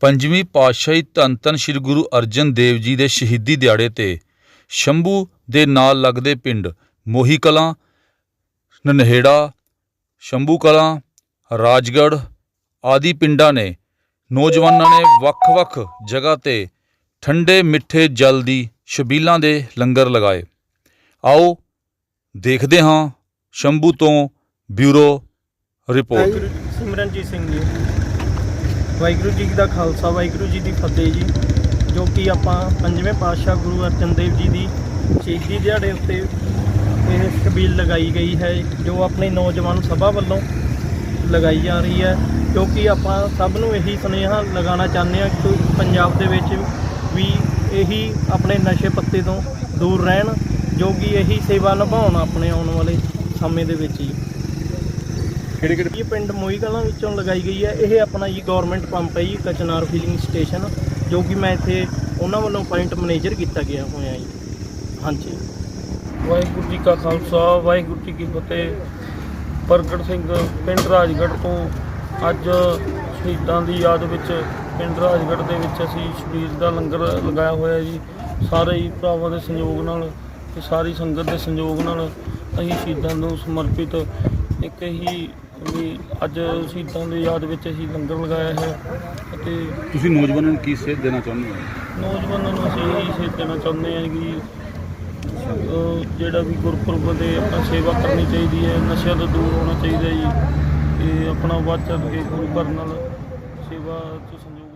ਪੰਜਵੀਂ ਪਾਤਸ਼ਾਹੀ ਧੰਨ ਧੰਨ ਸ੍ਰੀ ਗੁਰੂ ਅਰਜਨ ਦੇਵ ਜੀ ਦੇ ਸ਼ਹੀਦੀ ਦਿਹਾੜੇ ਤੇ ਸ਼ੰਭੂ ਦੇ ਨਾਲ ਲੱਗਦੇ ਪਿੰਡ ਮੋਹੀ ਕਲਾਂ ਨਨਹੇੜਾ ਸ਼ੰਭੂ ਕਲਾਂ ਰਾਜਗੜ੍ਹ ਆਦਿ ਪਿੰਡਾਂ ਨੇ ਨੌਜਵਾਨਾਂ ਨੇ ਵੱਖ-ਵੱਖ ਜਗ੍ਹਾ ਤੇ ਠੰਡੇ ਮਿੱਠੇ ਜਲ ਦੀ ਛਬੀਲਾਂ ਦੇ ਲੰਗਰ ਲਗਾਏ। ਆਓ ਦੇਖਦੇ ਹਾਂ ਸ਼ੰਭੂ ਤੋਂ ਬਿਊਰੋ ਰਿਪੋਰਟ। ਸਿਮਰਨਜੀਤ ਸਿੰਘ ਜੀ। ਵਾਹਿਗੁਰੂ ਜੀ ਦਾ ਖਾਲਸਾ, ਵਾਹਿਗੁਰੂ ਜੀ ਦੀ ਫਤਿਹ ਜੀ, ਜੋ ਕਿ ਆਪਾਂ ਪੰਜਵੇਂ ਪਾਤਸ਼ਾਹ ਗੁਰੂ ਅਰਜਨ ਦੇਵ ਜੀ ਦੀ ਸ਼ਹੀਦੀ ਦਿਹਾੜੇ ਉੱਤੇ ਇਹ ਛਬੀਲ ਲਗਾਈ ਗਈ ਹੈ, ਜੋ ਆਪਣੇ ਨੌਜਵਾਨ ਸਭਾ ਵੱਲੋਂ ਲਗਾਈ ਜਾ ਰਹੀ ਹੈ ਕਿਉਂਕਿ ਆਪਾਂ ਸਭ ਨੂੰ ਇਹੀ ਸੁਨੇਹਾ ਲਗਾਉਣਾ ਚਾਹੁੰਦੇ ਹਾਂ ਕਿ ਪੰਜਾਬ ਦੇ ਵਿੱਚ ਵੀ ਇਹੀ ਆਪਣੇ ਨਸ਼ੇ ਪੱਤੇ ਤੋਂ ਦੂਰ ਰਹਿਣ, ਜੋ ਕਿ ਇਹੀ ਸੇਵਾ ਨਿਭਾਉਣ ਆਪਣੇ ਆਉਣ ਵਾਲੇ ਸਮੇਂ ਦੇ ਵਿੱਚ ਜੀ ਕਿਹੜੇ ਕਿਹੜੇ? ਇਹ ਪਿੰਡ ਮੋਈ ਕਲਾਂ ਵਿੱਚੋਂ ਲਗਾਈ ਗਈ ਹੈ। ਇਹ ਆਪਣਾ ਜੀ ਗਵਰਨਮੈਂਟ ਪੰਪ ਹੈ ਜੀ ਕਚਨਾਰ ਫਿਲਿੰਗ ਸਟੇਸ਼ਨ ਜੋ ਕਿ ਮੈਂ ਇੱਥੇ ਉਹਨਾਂ ਵੱਲੋਂ ਪੁਆਇੰਟ ਮੈਨੇਜਰ ਕੀਤਾ ਗਿਆ ਹੋਇਆ ਜੀ। ਹਾਂਜੀ। ਵਾਹਿਗੁਰੂ ਜੀ ਕਾ ਖਾਲਸਾ ਵਾਹਿਗੁਰੂ ਜੀ ਕੀ ਫਤਿਹ। ਪ੍ਰਗਟ ਸਿੰਘ ਪਿੰਡ ਰਾਜਗੜ੍ਹ ਤੋਂ ਅੱਜ ਸ਼ਹੀਦਾਂ ਦੀ ਯਾਦ ਵਿੱਚ ਪਿੰਡ ਰਾਜਗੜ੍ਹ ਦੇ ਵਿੱਚ ਅਸੀਂ ਸ਼ਬੀਰ ਦਾ ਲੰਗਰ ਲਗਾਇਆ ਹੋਇਆ ਜੀ। ਸਾਰੇ ਹੀ ਭਰਾਵਾਂ ਦੇ ਸੰਯੋਗ ਨਾਲ ਤੇ ਸਾਰੀ ਸੰਗਤ ਦੇ ਸੰਯੋਗ ਨਾਲ ਅਸੀਂ ਸ਼ਹੀਦਾਂ ਨੂੰ ਸਮਰਪਿਤ ਇੱਕ ਹੀ ਵੀ ਅੱਜ ਸ਼ਹੀਦਾਂ ਦੀ ਯਾਦ ਵਿੱਚ ਅਸੀਂ ਲੰਗਰ ਲਗਾਇਆ ਹੈ ਅਤੇ ਤੁਸੀਂ ਨੌਜਵਾਨਾਂ ਨੂੰ ਕੀ ਸੇਧ ਦੇਣਾ ਚਾਹੁੰਦੇ ਹੋ? ਨੌਜਵਾਨਾਂ ਨੂੰ ਅਸੀਂ ਇਹੀ ਸੇਧ ਦੇਣਾ ਚਾਹੁੰਦੇ ਹਾਂ ਕਿ ਅਹ ਜਿਹੜਾ ਵੀ ਗੁਰਪੁਰਬ ਦੇ ਆਪਣਾ ਸੇਵਾ ਕਰਨੀ ਚਾਹੀਦੀ ਹੈ ਨਸ਼ਿਆਂ ਤੋਂ ਦੂਰ ਹੋਣਾ ਚਾਹੀਦਾ ਜੀ ਤੇ ਆਪਣਾ ਵੱਧ ਚੜ੍ਹ ਕੇ ਗੁਰੂ ਘਰ ਨਾਲ ਸੇਵਾ ਚ ਸੰਯੋਗ